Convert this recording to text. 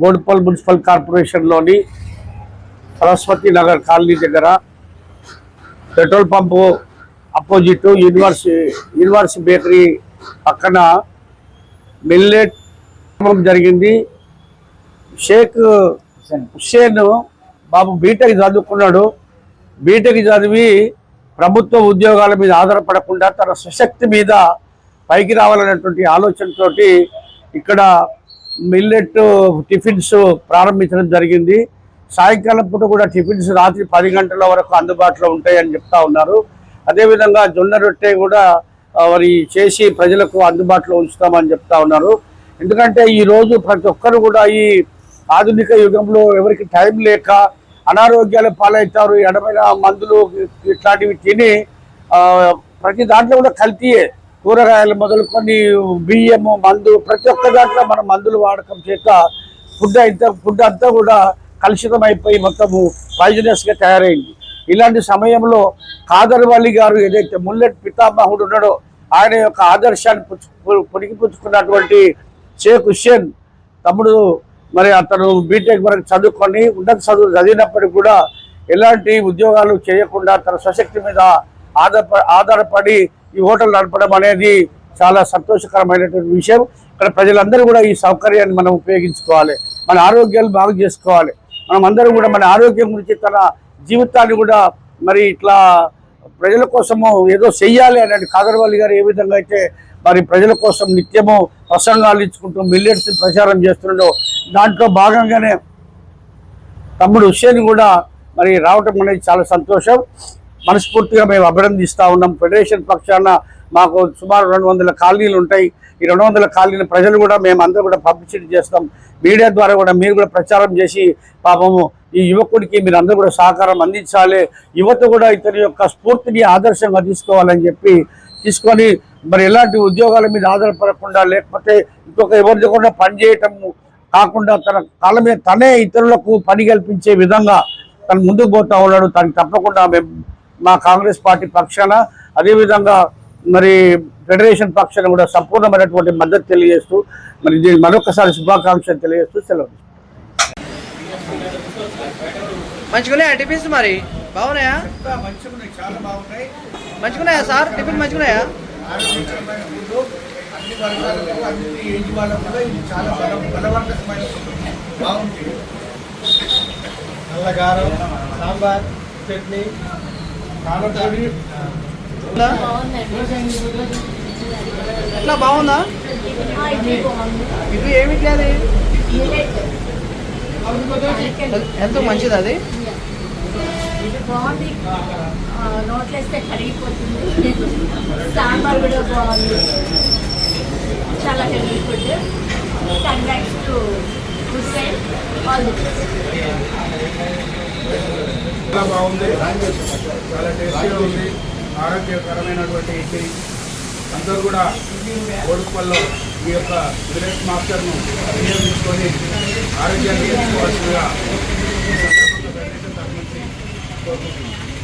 Boduppal municipal కార్పొరేషన్లోని Saraswati Nagar colony దగ్గర petrol pump opposite university university bakery పక్కన మిల్లెట్ జరిగింది. షేక్ హుస్సేన్ బాబు బీటెక్ చదువుకున్నాడు. బీటెక్ చదివి ప్రభుత్వ ఉద్యోగాల మీద ఆధారపడకుండా తన సుశక్తి మీద పైకి రావాలనేటువంటి ఆలోచనతోటి ఇక్కడ మిల్లెట్ టిఫిన్స్ ప్రారంభించడం జరిగింది. సాయంకాలం పూట కూడా టిఫిన్స్ రాత్రి పది గంటల వరకు అందుబాటులో ఉంటాయని చెప్తా ఉన్నారు. అదేవిధంగా జొన్న రొట్టె కూడా ఆ, మరి చేసి ప్రజలకు అందుబాటులో ఉంచుతామని చెప్తా ఉన్నారు. ఎందుకంటే ఈరోజు ప్రతి ఒక్కరు కూడా ఈ ఆధునిక యుగంలో ఎవరికి టైం లేక అనారోగ్యాలు పాలవుతారు ఎడమైన మందులు ఇట్లాంటివి తిని ప్రతి దాంట్లో కూడా కల్తీయే. కూరగాయలు మొదలుకొని బియ్యము మందు ప్రతి ఒక్క దాంట్లో మనం మందులు వాడకం చేత ఫుడ్ అయితే ఫుడ్ అంతా కూడా కలుషితం అయిపోయి మొత్తము పాయిజనస్గా తయారైంది. ఇలాంటి సమయంలో కాదర్వల్లి గారు ఏదైతే ముల్లెట్ పితామహుడు ఉన్నాడో ఆయన యొక్క ఆదర్శాన్ని పుచ్చు పుచ్చుకున్నటువంటి షేక్ హుస్సేన్ తమ్ముడు మరి అతను బీటెక్ వరకు చదువుకొని ఉన్నత చదువు చదివినప్పటికీ కూడా ఎలాంటి ఉద్యోగాలు చేయకుండా తన స్వశక్తి మీద ఆధారప ఆధారపడి ఈ హోటల్ నడపడం అనేది చాలా సంతోషకరమైనటువంటి విషయం. ఇక్కడ ప్రజలందరూ కూడా ఈ సౌకర్యాన్ని మనం ఉపయోగించుకోవాలి. మన ఆరోగ్యాలు బాగు చేసుకోవాలి. మనం అందరం కూడా మన ఆరోగ్యం గురించి తన జీవితాన్ని కూడా మరి ఇట్లా ప్రజల కోసము ఏదో చెయ్యాలి అనేది కాదర్వాలి గారు ఏ విధంగా అయితే మరి ప్రజల కోసం నిత్యము ప్రసంగాలు ఇచ్చుకుంటూ మిల్లెట్స్ ప్రచారం చేస్తుండో దాంట్లో భాగంగానే తమ్ముడు హుస్సేన్ కూడా మరి రావటం అనేది చాలా సంతోషం. మనస్ఫూర్తిగా మేము అభినందిస్తూ ఉన్నాం. ఫెడరేషన్ పక్షాన మాకు సుమారు రెండు వందల కాలనీలు ఉంటాయి. ఈ రెండు వందల కాలనీల ప్రజలు కూడా మేము అందరూ కూడా పబ్లిసిటీ చేస్తాం. మీడియా ద్వారా కూడా మీరు కూడా ప్రచారం చేసి పాపము ఈ యువకుడికి మీరు అందరూ కూడా సహకారం అందించాలి. యువత కూడా ఇతని యొక్క స్ఫూర్తిని ఆదర్శంగా తీసుకోవాలని చెప్పి తీసుకొని మరి ఎలాంటి ఉద్యోగాల మీద ఆధారపడకుండా లేకపోతే ఇంకొక ఎవరిది కూడా పనిచేయటము కాకుండా తన కాళ్ళ మీద తనే ఇతరులకు పని కల్పించే విధంగా తను ముందుకు పోతా ఉన్నాడు. తనకి తప్పకుండా మేము మా కాంగ్రెస్ పార్టీ పక్షాన అదేవిధంగా మరి ఫెడరేషన్ పక్షాన కూడా సంపూర్ణమైనటువంటి మద్దతు తెలియజేస్తూ మరి దీన్ని మరొకసారి శుభాకాంక్షలు తెలియజేస్తూ సెలవు మంచిగున్నాయా టిఫిన్స్ మరి? బాగున్నాయా? చాలా బాగున్నాయి. మంచిగున్నాయా సార్? టిఫిన్ మంచిగున్నాయా? ఆరోగ్యకరమైన ఫుడ్ అన్ని వర్గాలకు అన్ని ఏజ్ వాళ్ళకు కూడా ఇది చాలా బల బలవర్ధకమైన ఫుడ్ బాగుంది నల్లగారం సాంబార్ చట్నీ కారపొడి? ఎట్లా బాగుందా? ఇది ఏమిటి అది? హెల్త్ మంచిది అది? బాగుంది. నోట్లేస్తే కరిగిపోతుంది. సాంబార్ కూడా బాగుంది. చాలా healthy food. Congrats to Hussain. All the చాలా బాగుంది. చాలా టేస్టీగా ఉంది. ఆరోగ్యకరమైనటువంటి ఇడ్లీ. అందరూ కూడా ఓడుపల్లో ఈ యొక్క విలేజ్ మాస్టర్ను వినియోగించుకొని ఆరోగ్యాన్ని తీసుకోవాల్సిందిగా కోరుకుంటున్నాను.